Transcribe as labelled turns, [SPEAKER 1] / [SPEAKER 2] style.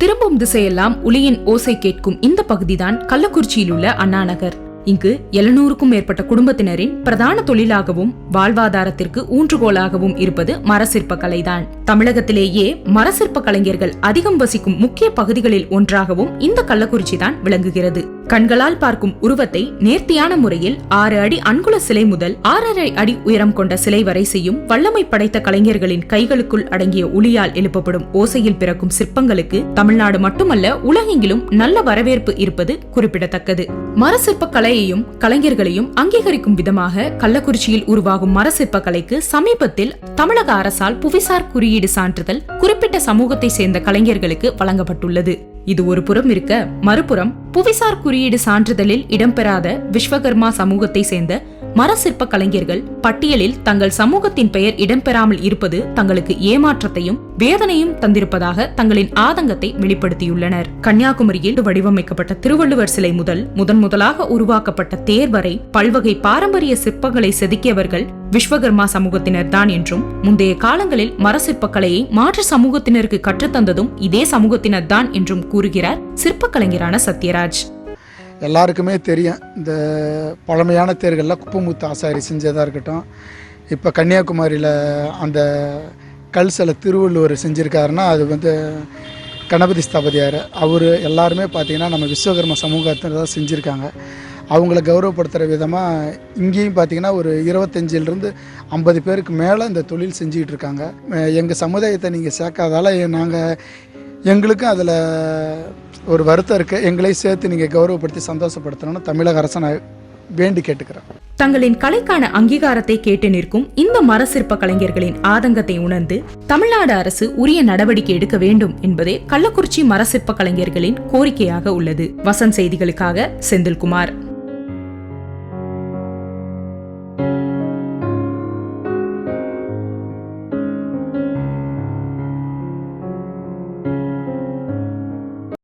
[SPEAKER 1] திரும்பும் திசையெல்லாம் உளியின் ஓசை கேட்கும் இந்த பகுதிதான் கள்ளக்குறிச்சியில் உள்ள அண்ணாநகர். இங்கு எழுநூறுக்கும் மேற்பட்ட குடும்பத்தினரின் பிரதான தொழிலாகவும் வாழ்வாதாரத்திற்கு ஊன்றுகோலாகவும் இருப்பது மரசிற்ப கலைதான் தமிழகத்திலேயே மரசிற்ப கலைஞர்கள் அதிகம் வசிக்கும் முக்கிய பகுதிகளில் ஒன்றாகவும் இந்த கள்ளக்குறிச்சி தான் விளங்குகிறது. கண்களால் பார்க்கும் உருவத்தை நேர்த்தியான முறையில் ஆறு அடி அன்குல சிலை முதல் ஆறரை அடி உயரம் கொண்ட சிலை வரை செய்யும் வல்லமை படைத்த கலைஞர்களின் கைகளுக்குள் அடங்கிய ஒளியால் எழுப்பப்படும் ஓசையில் பிறக்கும் சிற்பங்களுக்கு தமிழ்நாடு மட்டுமல்ல உலகெங்கிலும் நல்ல வரவேற்பு இருப்பது குறிப்பிடத்தக்கது. மரசிற்ப கலையையும் கலைஞர்களையும் அங்கீகரிக்கும் விதமாக கள்ளக்குறிச்சியில் உருவாகும் மரசிற்ப கலைக்கு சமீபத்தில் தமிழக அரசால் புவிசார் குறியீடு சான்றிதழ் குறிப்பிட்ட சமூகத்தை சேர்ந்த கலைஞர்களுக்கு வழங்கப்பட்டுள்ளது. இது ஒரு புறம் இருக்க மறுபுறம் புவிசார் குறியீடு சான்றிதழில் இடம்பெறாத விஸ்வகர்மா சமூகத்தை சேர்ந்த மரசிற்ப கலைஞர்கள் பட்டியலில் தங்கள் சமூகத்தின் பெயர் இடம்பெறாமல் இருப்பது தங்களுக்கு ஏமாற்றத்தையும் வேதனையும் தந்திருப்பதாக தங்களின் ஆதங்கத்தை வெளிப்படுத்தியுள்ளனர். கன்னியாகுமரியில் வடிவமைக்கப்பட்ட திருவள்ளுவர் சிலை முதல் முதன் முதலாக உருவாக்கப்பட்ட தேர் வரை பல்வகை பாரம்பரிய சிற்பங்களை செதுக்கியவர்கள் விஸ்வகர்மா சமூகத்தினர் தான் என்றும் முந்தைய காலங்களில் மரசிற்ப கலையை மாற்று சமூகத்தினருக்கு கற்றுத்தந்ததும் இதே சமூகத்தினர் தான் என்றும் கூறுகிறார் சிற்பக்கலைஞரான சத்யராஜ்.
[SPEAKER 2] எல்லாருக்குமே தெரியும். இந்த பழமையான தேர்களில் குப்பமுத்து ஆசாரி செஞ்சதாக இருக்கட்டும். இப்போ கன்னியாகுமரியில் அந்த கல் சில திருவள்ளுவர் செஞ்சுருக்காருன்னா அது வந்து கணபதி ஸ்தபதியார். அவர் எல்லாருமே பார்த்திங்கன்னா நம்ம விஸ்வகர்ம சமூகத்தில் தான் செஞ்சுருக்காங்க. அவங்கள கௌரவப்படுத்துகிற விதமாக இங்கேயும் பார்த்திங்கன்னா ஒரு இருபத்தஞ்சிலிருந்து ஐம்பது பேருக்கு மேலே இந்த தொழில் செஞ்சுக்கிட்டு இருக்காங்க எங்கள் சமுதாயத்தை நீங்கள் சேர்க்காதால நாங்கள் எங்களுக்கும் அதில் ஒரு வருத்தம் இருக்குது எங்களை சேர்த்து நீங்கள் கௌரவப்படுத்தி சந்தோஷப்படுத்தணும்னு தமிழக அரசை நான் வேண்டி கேட்டுக்கிறேன்.
[SPEAKER 1] தங்களின் கலைக்கான அங்கீகாரத்தை கேட்டு நிற்கும் இந்த மரசிற்ப கலைஞர்களின் ஆதங்கத்தை உணர்ந்து தமிழ்நாடு அரசு உரிய நடவடிக்கை எடுக்க வேண்டும் என்பதே கள்ளக்குறிச்சி மரசிற்ப கலைஞர்களின் கோரிக்கையாக உள்ளது. வசன் செய்திகளுக்காக செந்தில்குமார்.